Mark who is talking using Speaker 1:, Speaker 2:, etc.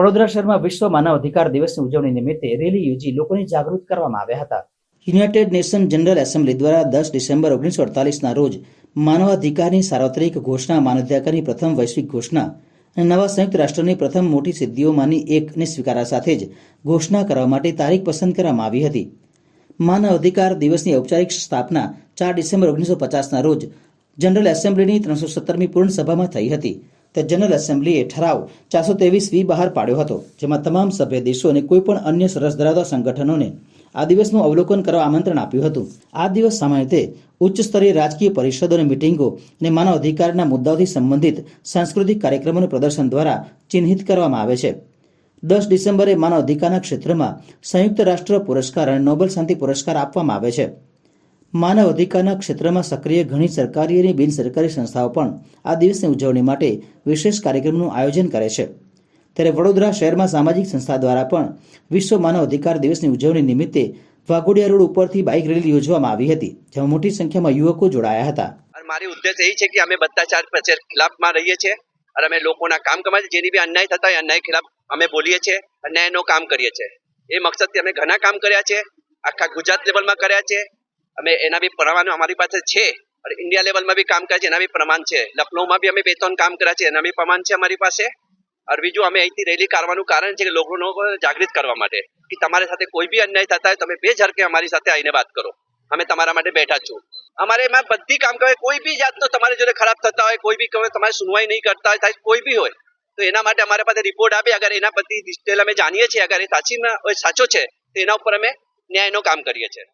Speaker 1: વડોદરા શહેરમાં વિશ્વ માનવ અધિકાર દિવસની ઉજવણી નિમિત્તે રેલી યોજી લોકોને જાગૃત કરવામાં આવ્યા હતા. યુનાઇટેડ નેશન જનરલ એસેમ્બલી દ્વારા દસ ડિસેમ્બર ઓગણીસો અડતાલીસના રોજ માનવાધિકારની સાર્વત્રિક ઘોષણા માનવાધિકારની પ્રથમ વૈશ્વિક ઘોષણા અને નવા સંયુક્ત રાષ્ટ્રની પ્રથમ મોટી સિદ્ધિઓમાંની એકને સ્વીકારા સાથે જ ઘોષણા કરવા માટે તારીખ પસંદ કરવામાં આવી હતી. માનવ અધિકાર દિવસની ઔપચારિક સ્થાપના ચાર ડિસેમ્બર ઓગણીસો પચાસના રોજ જનરલ એસેમ્બલીની ત્રણસો સત્તરમી પૂર્ણ સભામાં થઈ હતી. તે જનરલ એસેમ્બલીએ ઠરાવ ચારસો ત્રેવીસ વી બહાર પાડ્યો હતો, જેમાં તમામ સભ્ય દેશો અને કોઈપણ અન્ય સરસ ધરાવતા સંગઠનોને આ દિવસનું અવલોકન કરવા આમંત્રણ આપ્યું હતું. આ દિવસ સામાન્ય રીતે ઉચ્ચ સ્તરીય રાજકીય પરિષદો અને મિટિંગો અને માનવ અધિકારના મુદ્દાઓથી સંબંધિત સાંસ્કૃતિક કાર્યક્રમોનું પ્રદર્શન દ્વારા ચિહ્નિત કરવામાં આવે છે. દસ ડિસેમ્બરે માનવ અધિકારના ક્ષેત્રમાં સંયુક્ત રાષ્ટ્ર પુરસ્કાર અને નોબેલ શાંતિ પુરસ્કાર આપવામાં આવે છે. માનવ અધિકારના ક્ષેત્રમાં સક્રિય ઘણી સરકારી અને બિન સરકારી સંસ્થાઓ પણ આ દિવસની ઉજવણી માટે વિશેષ કાર્યક્રમનું આયોજન કરે છે. ત્યારે વડોદરા શહેરમાં સામાજિક સંસ્થા દ્વારા પણ વિશ્વ માનવ અધિકાર દિવસની ઉજવણી નિમિત્તે વાઘોડિયા રોડ ઉપરથી બાઇક રેલી યોજવામાં આવી હતી, જેમાં મોટી સંખ્યામાં યુવકો જોડાયા હતા.
Speaker 2: મારી ઉદ્દેશ એ છે કે અમે બધા ચાર પ્રચાર ખિલાફમાં રહીએ છીએ અને અમે લોકોના કામ કમાય જેની બી અન્યાય થતા અન્યાય ખિલાફ અમે બોલીએ છીએ, અન્યાયનો કામ કરીએ છીએ. એ મકસદથી અમે ઘણા કામ કર્યા છે. આખા ગુજરાત લેવલમાં કર્યા છે. અમે એના બી પ્રમાણ અમારી પાસે છે. અને ઇન્ડિયા લેવલમાં બી કામ કર્યા છે, એના બી પ્રમાણ છે. લખનૌમાં બી અમે બે ત્રણ કામ કર્યા છે, એના બી પ્રમાણ છે અમારી પાસે. અને બીજું અમે અહીંથી રેલી કરવાનું કારણ છે કે લોકોનો જાગૃત કરવા માટે. કે તમારી સાથે કોઈ બી અન્યાય થતા હોય, તમે બે ઝરકે અમારી સાથે આવીને વાત કરો. અમે તમારા માટે બેઠા છું. અમારે એમાં બધી કામ કરે કોઈ બી જાતનો તમારી જોડે ખરાબ થતા હોય, કોઈ બી તમારે સુનવાઈ નહીં કરતા હોય કોઈ બી હોય, તો એના માટે અમારા પાસે રિપોર્ટ આપે. અગર એના બધી ડિટેલ અમે જાણીએ છીએ, અગર એ સાચી સાચો છે, તો એના ઉપર અમે ન્યાયનો કામ કરીએ છીએ.